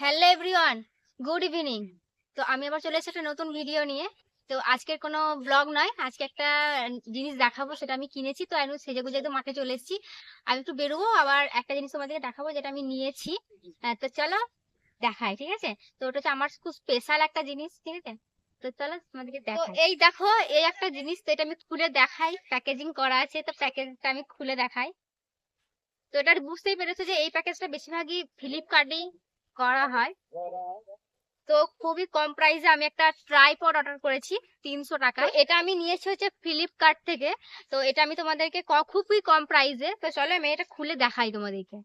Hello everyone good evening তো আমি আবার চলে এসেছি একটা নতুন ভিডিও নিয়ে। তো আজকের কোনো ব্লগ নয় আজকে একটা জিনিস দেখাবো সেটা আমি কিনেছি। তো আমি সেজে গুজে তো মাঠে চলে এসেছি। আমি একটু বেরোবো আবার একটা জিনিস তোমাদেরকে দেখাবো যেটা আমি নিয়েছি। তো চলো দেখাই ঠিক আছে? তো ওটা হচ্ছে আমার খুব স্পেশাল একটা জিনিস ঠিক আছে? তো চলো তোমাদেরকে দেখো এই দেখো এই একটা জিনিস তো এটা আমি খুলে দেখাই। প্যাকেজিং করা আছে তো প্যাকেজটা আমি খুলে দেখাই। তো এটা বুঝতেই পেরেছ যে এই প্যাকেজটা বেশিরভাগই ফ্লিপকার্টেই করা হয়। তো খুবই কম প্রাইসে আমি একটা ট্রাইপড অর্ডার করেছি তিনশো টাকা। এটা আমি নিয়েছি হচ্ছে ফ্লিপকার্ট থেকে। তো এটা আমি তোমাদেরকে খুবই কম প্রাইসে তো চলো আমি এটা খুলে দেখাই তোমাদেরকে।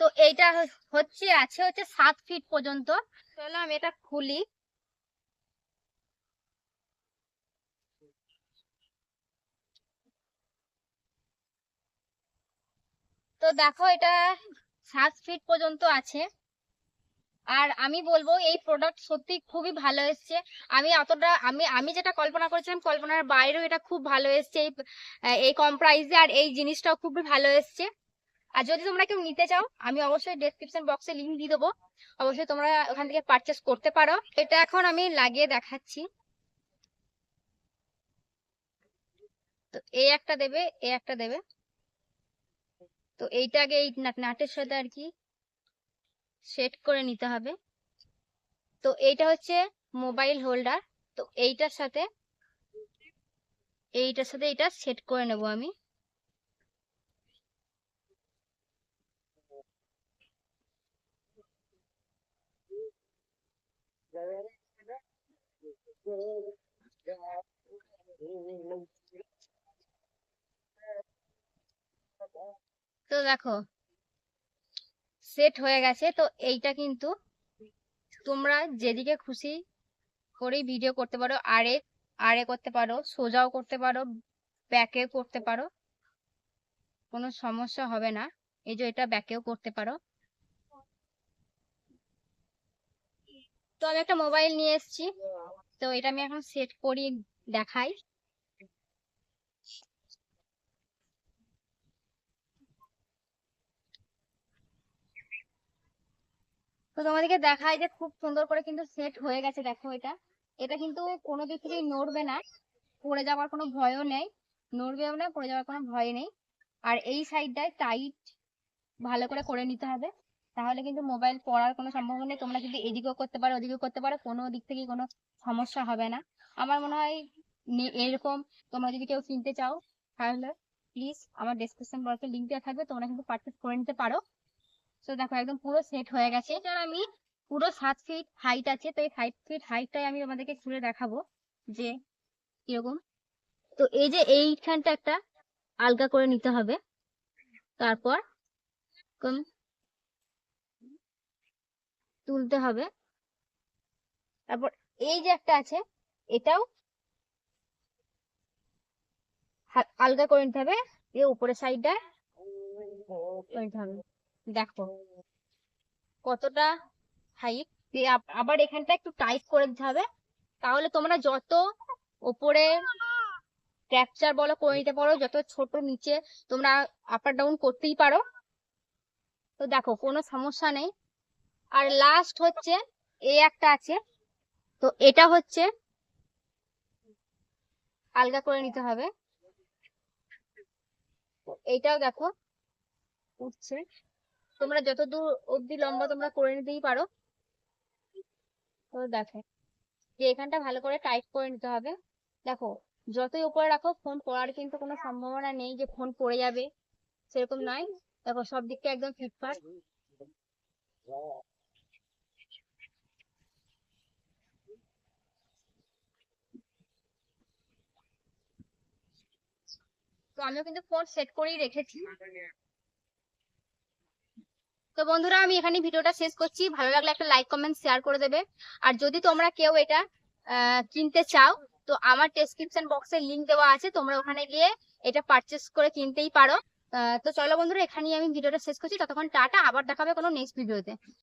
তো এইটা হচ্ছে, আছে হচ্ছে সাত ফিট পর্যন্ত। চলো আমি এটা খুলি। তো দেখো এটা সাত ফিট পর্যন্ত আছে। আর আমি বলব, এই প্রোডাক্ট সত্যি খুবই ভালো এসছে। আমি অতটা আমি আমি যেটা কল্পনা করেছিলাম, কল্পনার বাইরেও এটা খুব ভালো এসেছে। এই এই কম প্রাইসে আর এই জিনিসটাও খুবই ভালো এসেছে। আর যদি তোমরা কেউ নিতে চাও, আমি অবশ্যই ডেসক্রিপশন বক্সে লিংক দিয়ে দেবো। অবশ্যই তোমরা ওখান থেকে পারচেস করতে পারো। এটা এখন আমি লাগিয়ে দেখাচ্ছি। তো এই একটা দেবে এই একটা দেবে। তো এইটা আগে এই নাট- নাটের সাথে আর কি সেট করে নিতে হবে। তো এইটা হচ্ছে মোবাইল হোল্ডার তো এইটার সাথে এইটার সাথে এটা সেট করে নেব আমি। তো দেখো সেট হয়ে গেছে, তো এইটা কিন্তু তোমরা যেদিকে খুশি করেই ভিডিও করতে পারো, আরে আরে করতে পারো, সোজাও করতে পারো ব্যাকেও করতে পারো, কোনো সমস্যা হবে না। এই যে এটা ব্যাকেও করতে পারো। তো আমি একটা মোবাইল নিয়ে এসেছি। তো এটা আমি এখন সেট করি, দেখাই। তো তোমাদেরকে দেখাই যে খুব সুন্দর করে কিন্তু সেট হয়ে গেছে, দেখো এটা। এটা কিন্তু কোনো দিক থেকেই নড়বে না, পড়ে যাওয়ার কোনো ভয়ও নেই। নড়বেও না, পড়ে যাওয়ার কোনো ভয় নেই। আর এই সাইডটায় টাইট ভালো করে করে নিতে হবে। তাহলে কিন্তু মোবাইল পড়ার কোনো সম্ভাবনা নেই। তোমরা কিন্তু এদিকেও করতে পারো, ওদিকেও করতে পারো, কোনো দিক থেকেই কোনো সমস্যা হবে না। আমার মনে হয় এরকম তোমরা যদি কেউ কিনতে চাও, তাহলে প্লিজ আমার ডেসক্রিপশন বক্সে লিঙ্ক দেওয়া থাকবে, তোমরা কিন্তু পারচেস করে নিতে পারো। তো দেখো, একদম পুরো সেট হয়ে গেছে। এটার আমি পুরো সাত ফিট হাইট আছে, তো এই সাত ফিট হাইটটাই আমি তোমাদেরকে খুলে দেখাবো যে কীরকম। তো এই যে এইখানটা একটা আলগা করে নিতে হবে। তারপর তুলতে হবে। তারপর এই যে একটা আছে, এটাও আলগা করে নিতে হবে। এই উপরের সাইডটা দেখো কতটা হাইট আবার এখানটা একটু টাইট করে দিতে হবে। তাহলে তোমরা যত ওপরে ক্যাপচার বলো, করে নিতে পারো, যত ছোট নিচে তোমরা আপ ডাউন করতেই পারো। তো দেখো কোনো সমস্যা নেই। আর লাস্ট হচ্ছে এই একটা আছে। তো এটা হচ্ছে আলগা করে নিতে হবে। এইটাও দেখো উঠছে। তোমরা যত দূর অব্দি লম্বা তোমরা করে নিতেই পারো। তো দেখো, যে এখানটা ভালো করে টাইট করে নিতে হবে। দেখো, যতই উপরে রাখো ফোন পড়ার কিন্তু কোনো সম্ভাবনা নেই যে ফোন পড়ে যাবে। সেরকম নয়। দেখো, সব দিকটা একদম ফিটফাট তো আমিও কিন্তু ফোন সেট করেই রেখেছি। তো বন্ধুরা, আমি এখানে ভিডিওটা শেষ করছি। ভালো লাগলে একটা লাইক কমেন্ট শেয়ার করে দেবে। আর যদি তোমরা কেউ এটা কিনতে চাও, তো আমার ডেসক্রিপশন বক্সে লিংক দেওয়া আছে। তোমরা ওখানে গিয়ে এটা পারচেস করে কিনতেই পারো। তো চলো বন্ধুরা, এখানেই আমি ভিডিওটা শেষ করছি। ততক্ষণ টাটা। আবার দেখাবে কোনো নেক্সট ভিডিওতে